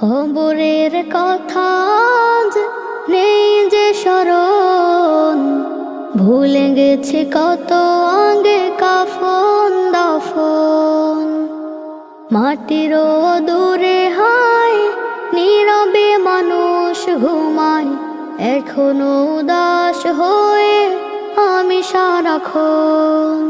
কবরের কথা নেই যে স্মরণ। ভুলে গেছে কত আগে কাফন দাফন। মাটির দূরে হায়, নীরবে মানুষ ঘুমায়। এখনও উদাস হয়ে আমি সারাক্ষণ।